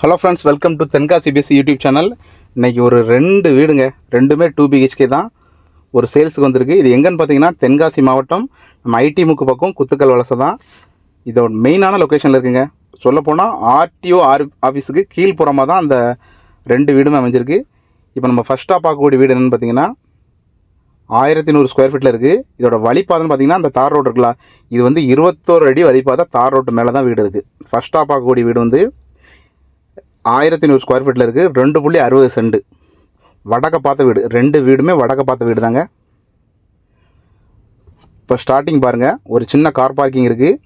Hello friends welcome to Tenkasi BSC YouTube channel இன்றைக்கி ஒரு ரெண்டு வீடுங்க. ரெண்டுமே டூ பிஹெச்கே தான். ஒரு சேல்ஸுக்கு வந்திருக்கு. இது எங்கன்னு பார்த்தீங்கன்னா தென்காசி மாவட்டம். நம்ம ஐடி முக்கு பக்கம் குத்துக்கல் வலசை தான். இதோட மெயினான லொக்கேஷனில் இருக்குங்க. சொல்லப்போனால் ஆர்டிஓ ஆர் ஆஃபீஸுக்கு கீழ்ப்புறமாக தான் அந்த ரெண்டு வீடுமே அமைஞ்சிருக்கு. இப்போ நம்ம ஃபஸ்ட்டாக பார்க்கக்கூடிய வீடு என்னென்னு பார்த்தீங்கன்னா ஆயிரத்தி நூறு ஸ்கொயர் ஃபீட்டில் இருக்குது இதோட வழிப்பாதைன்னு பார்த்தீங்கன்னா அந்த தார் ரோடு இருக்குல்ல. இது வந்து இருபத்தோரு அடி வழிப்பாதை தார் ரோட்டு மேலே தான் வீடு இருக்குது ஃபஸ்ட்டாக பார்க்கக்கூடிய வீடு வந்து ஆயிரத்தி நூறு ஸ்கொயர் ஃபீட்டில் இருக்குது ரெண்டு புள்ளி அறுபது செண்டு வடக்க பார்த்த வீடு. ரெண்டு வீடுமே வடக்க பார்த்த வீடு தாங்க இப்போ ஸ்டார்டிங் பாருங்கள் ஒரு சின்ன கார் பார்க்கிங் இருக்குது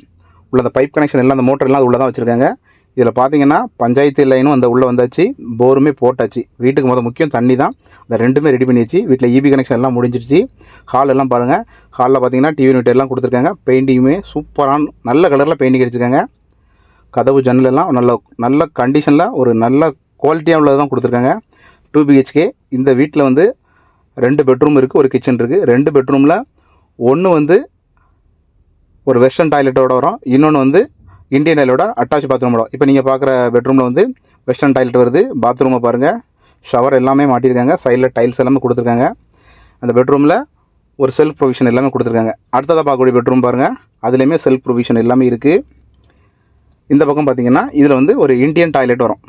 உள்ள அந்த பைப் கனெக்ஷன் எல்லாம் அந்த மோட்டர் எல்லாம் உள்ளே தான் வச்சுருக்காங்க. இதில் பார்த்தீங்கன்னா பஞ்சாயத்து லைனும் அந்த உள்ளே வந்தாச்சு. போருமே போட்டாச்சு. வீட்டுக்கு மொதல் முக்கியம் தண்ணி தான் அந்த ரெண்டுமே ரெடி பண்ணியாச்சு. வீட்டில் இபி கனெக்ஷன் எல்லாம் முடிஞ்சிருச்சு. ஹால் எல்லாம் பாருங்கள் ஹாலில் பார்த்தீங்கன்னா டிவி யூனிட் எல்லாம் கொடுத்துருக்காங்க. பெயிண்டிங்குமே சூப்பரான நல்ல கலரில் பெயிண்டிங் அடிச்சிருக்காங்க. கதவு ஜன்னலெல்லாம் நல்ல நல்ல கண்டிஷனில் ஒரு நல்ல குவாலிட்டியாக உள்ளது தான் கொடுத்துருக்காங்க டூ பிஹெச்கே இந்த வீட்டில் வந்து ரெண்டு பெட்ரூம் இருக்குது ஒரு கிச்சன் இருக்குது ரெண்டு பெட்ரூமில் ஒன்று வந்து ஒரு வெஸ்டர்ன் டாய்லெட்டோட வரும். இன்னொன்று வந்து இந்தியன் டாய்லோட அட்டாச் பாத்ரூமோட இப்போ நீங்கள் பார்க்குற பெட்ரூமில் வந்து வெஸ்டர்ன் டாய்லெட் வருது. பாத்ரூமை பாருங்கள் ஷவர் எல்லாமே மாட்டியிருக்காங்க. சைடில் டைல்ஸ் எல்லாமே கொடுத்துருக்காங்க. அந்த பெட்ரூமில் ஒரு செல்ஃப் ப்ரொவிஷன் எல்லாமே கொடுத்துருக்காங்க. அடுத்ததாக பார்க்கக்கூடிய பெட்ரூம் பாருங்கள் அதுலேயுமே செல்ஃப் ப்ரொவிஷன் எல்லாமே இருக்குது இந்த பக்கம் பார்த்தீங்கன்னா இதில் வந்து ஒரு இந்தியன் டாய்லெட் வரும்.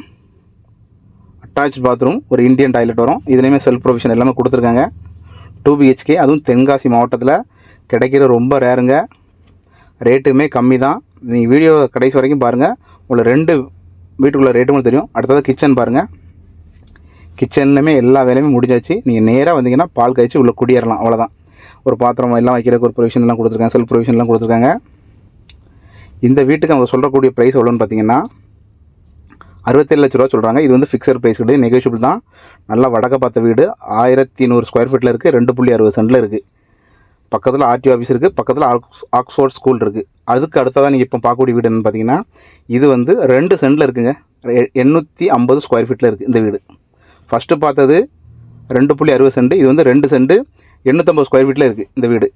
அட்டாச் பாத்ரூம் ஒரு இந்தியன் டாய்லெட் வரும். இதுலேயுமே செல்ஃப் ப்ரொவிஷன் எல்லாமே கொடுத்துருக்காங்க. டூ பிஹெச்கே அதுவும் தென்காசி மாவட்டத்தில். கிடைக்கிற ரொம்ப ரேருங்க ரேட்டுமே கம்மி தான் நீங்கள் வீடியோ கடைசி வரைக்கும் பாருங்கள் உங்களை ரெண்டு வீட்டுக்குள்ளே ரேட்டும் தெரியும். அடுத்தது கிச்சன் பாருங்கள் கிச்சன்லையுமே எல்லா வேலையுமே முடிஞ்சாச்சு. நீங்கள் நேராக வந்தீங்கன்னா பால் காய்ச்சி உள்ளே குடியேறலாம். அவ்வளோதான் ஒரு பாத்திரம் எல்லாம் வைக்கிறதுக்கு ஒரு ப்ரொவிஷன்லாம் கொடுத்துருக்காங்க. செல்ஃப் ப்ரொவிஷன்லாம் கொடுத்துருக்காங்க. இந்த வீட்டுக்கு அவங்க சொல்லக்கூடிய ப்ரைஸ் எவ்வளோன்னு பார்த்தீங்கன்னா அறுபத்தேழு லட்ச ரூபா சொல்கிறாங்க இது வந்து ஃபிக்ஸட் ப்ரைஸ் கிடையாது நெகோஷியபிள் தான். நல்லா வடக்க பார்த்த வீடு ஆயிரத்தி நூறு ஸ்கொயர் ஃபீட்டில் இருக்குது ரெண்டு புள்ளி அறுபது சென்டில் இருக்குது பக்கத்தில் ஆர்டிஓ ஆஃபீஸ் இருக்குது பக்கத்தில் ஆக்ஸ் ஆக்ஸ்ஃபோர்ட் ஸ்கூல் இருக்குது அதுக்கு அடுத்ததான் நீங்கள் இப்போ பார்க்கக்கூடிய வீடு பார்த்தீங்கன்னா இது வந்து ரெண்டு சென்டில் இருக்குங்க. எ- எண்ணூற்றி ஐம்பது ஸ்கொயர் ஃபீட்டில் இருக்குது இந்த வீடு. ஃபஸ்ட்டு பார்த்தது ரெண்டு புள்ளி அறுபது சென்ட் இது வந்து ரெண்டு சென்ட் எண்ணூற்றம்பது ஸ்கொயர் ஃபீட்டில் இருக்குது இந்த வீடு.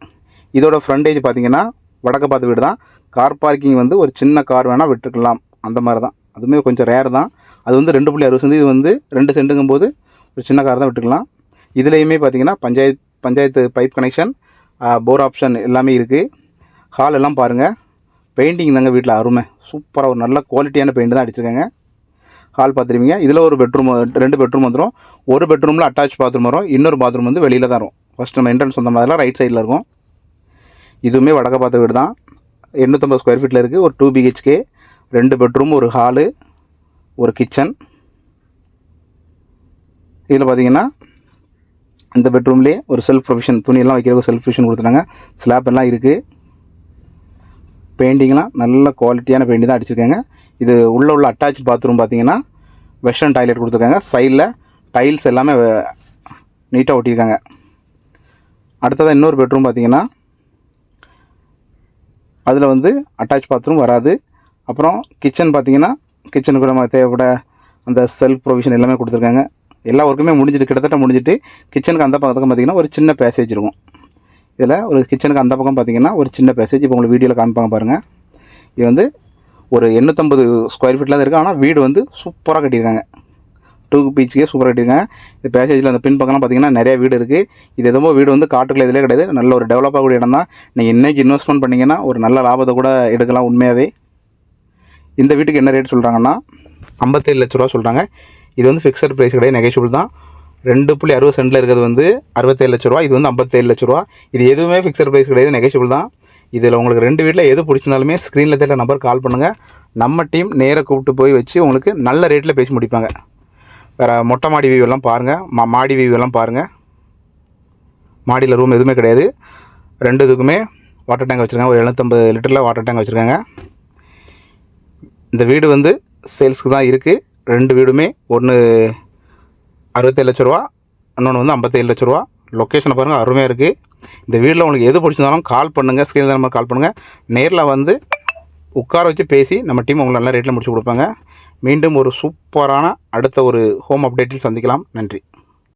இதோட ஃப்ரண்டேஜ் பார்த்தீங்கன்னா வடக்கு பார்த்த வீடு தான். கார் பார்க்கிங் வந்து ஒரு சின்ன கார் வேணால் விட்டுருக்கலாம். அந்த மாதிரி தான். அதுவுமே கொஞ்சம் ரேர் தான். அது வந்து ரெண்டு புள்ளி அறுபது சென்ட் இது வந்து ரெண்டு சென்ட்டுங்கும் போது ஒரு சின்ன கார் தான் விட்டுக்கலாம் இதுலேயுமே பார்த்திங்கன்னா panchayat panchayat pipe connection bore option எல்லாமே இருக்குது ஹால் எல்லாம் பாருங்கள் பெயிண்டிங் தாங்க வீட்டில் அருமை. சூப்பராக ஒரு நல்ல குவாலிட்டியான பெயிண்ட் தான் அடிச்சிருக்காங்க. ஹால் பார்த்துருவீங்க இதில் ஒரு பெட்ரூம் ரெண்டு பெட்ரூம் வந்துடும் ஒரு பெட்ரூமில் அட்டாச் பாத்ரூம் வரும். இன்னொரு பாத்ரூம் வந்து வெளியில் தான் வரும். ஃபஸ்ட் நம்ம என்ட்ரன்ஸ் வந்த மாதிரிலாம் ரைட் சைடில் இருக்கும். இதுவுமே வடக்க பார்த்த வீடு தான் எண்ணூற்றம்பது ஸ்கொயர் ஃபீட்டில் இருக்குது ஒரு டூ பிஹெச்கே ரெண்டு பெட்ரூம் ஒரு ஹாலு ஒரு கிச்சன் இதில் பார்த்தீங்கன்னா இந்த பெட்ரூம்லேயே ஒரு செல்ஃப் ப்ரொவிஷன் துணியெல்லாம் வைக்கிறதுக்கு செல்ஃப் ப்ரொவிஷன் கொடுத்துட்டாங்க. ஸ்லாப் எல்லாம் இருக்குது பெயிண்டிங்லாம் நல்ல குவாலிட்டியான பெயிண்டிங் தான் அடிச்சிருக்காங்க. இது உள்ள உள்ள அட்டாச் பாத்ரூம் பார்த்தீங்கன்னா வெஸ்டர்ன் டாய்லெட் கொடுத்துருக்காங்க. சைடில் டைல்ஸ் எல்லாமே நீட்டாக ஒட்டியிருக்காங்க. அடுத்ததாக இன்னொரு பெட்ரூம் பார்த்தீங்கன்னா அதில் வந்து அட்டாச் பாத்ரூம் வராது. அப்புறம் கிச்சன் பார்த்தீங்கன்னா கிச்சனுக்கு நம்ம தேவைப்பட அந்த செல்ஃப் ப்ரொவிஷன் எல்லாமே கொடுத்துருக்காங்க. எல்லா ஒர்க்குமே முடிஞ்சிட்டு கிட்டத்தட்ட முடிஞ்சிட்டு கிச்சனுக்கு அந்த பக்கம் பார்த்தீங்கன்னா ஒரு சின்ன பேசேஜ் இருக்கும். இதில் ஒரு கிச்சனுக்கு அந்த பக்கம் பார்த்தீங்கன்னா ஒரு சின்ன பேசேஜ் இப்போ உங்களுக்கு வீடியோவில் காமிப்பாங்க பாருங்கள் இது வந்து ஒரு எண்ணூற்றம்பது ஸ்கொயர் ஃபீட்டில் தான் இருக்குது ஆனால் வீடு வந்து சூப்பராக கட்டியிருக்காங்க. டூ பீச்சுக்கே சூப்பராக கட்டியிருக்கேன். இந்த பேசேஜில் அந்த பின் பக்கம்லாம் பார்த்தீங்கன்னா நிறைய வீடு இருக்குது இது எதுவும் வீடு வந்து காட்டுக்குள்ள இதிலே கிடையாது. நல்ல ஒரு டெவலப் ஆகக்கூடிய இடம் தான் நீங்கள் இன்றைக்கி இன்வெஸ்ட்மெண்ட் பண்ணிங்கன்னா ஒரு நல்ல லாபத்தை கூட எடுக்கலாம் உண்மையாகவே இந்த வீட்டுக்கு என்ன ரேட் சொல்கிறாங்கன்னா ஐம்பத்தேழு லட்ச ரூபா சொல்கிறாங்க இது வந்து ஃபிக்ஸட் ப்ரைஸ் கிடையாது நெகோஷியபிள் தான். ரெண்டு புள்ளி அறுபது சென்டில் இருக்கிறது வந்து அறுபத்தேழு லட்ச ரூபா. இது வந்து ஐம்பத்தேழு லட்ச ரூபா. இது எதுவுமே ஃபிக்ஸட் ப்ரைஸ் கிடையாது நெகோஷியபிள் தான். இதில் உங்களுக்கு ரெண்டு வீட்டில் எது பிடிச்சிருந்தாலுமே ஸ்க்ரீனில் தெரியல நம்பர் கால் பண்ணுங்கள் நம்ம டீம் நேராக கூப்பிட்டு போய் வச்சு உங்களுக்கு நல்ல ரேட்டில் பேசி முடிப்பாங்க. வேறு மொட்டை மாடி வியூ எல்லாம் பாருங்கள் மா மாடி வியூ எல்லாம் பாருங்கள் மாடியில் ரூம் எதுவுமே கிடையாது. ரெண்டு இதுக்குமே வாட்டர் டேங்க் வச்சுருக்காங்க. ஒரு எழுநூற்றம்பது லிட்டரில் வாட்டர் டேங்க் வச்சுருக்காங்க. இந்த வீடு வந்து சேல்ஸ்க்கு தான் இருக்குது ரெண்டு வீடுமே ஒன்று அறுபத்தேழு லட்ச ரூபா இன்னொன்று வந்து ஐம்பத்தேழு லட்ச ரூபா. லொக்கேஷனை பாருங்கள் அருமையாக இருக்குது இந்த வீட்டில் உங்களுக்கு எது பிடிச்சிருந்தாலும் கால் பண்ணுங்கள் ஸ்க்ரீன் நம்பர் கால் பண்ணுங்கள் நேரில் வந்து உட்கார வச்சு பேசி நம்ம டீம் உங்களுக்கு நல்ல ரேட்டில் முடிச்சு கொடுப்பாங்க. மீண்டும் ஒரு சூப்பரான அடுத்த ஒரு ஹோம் அப்டேட்டில் சந்திக்கலாம். நன்றி.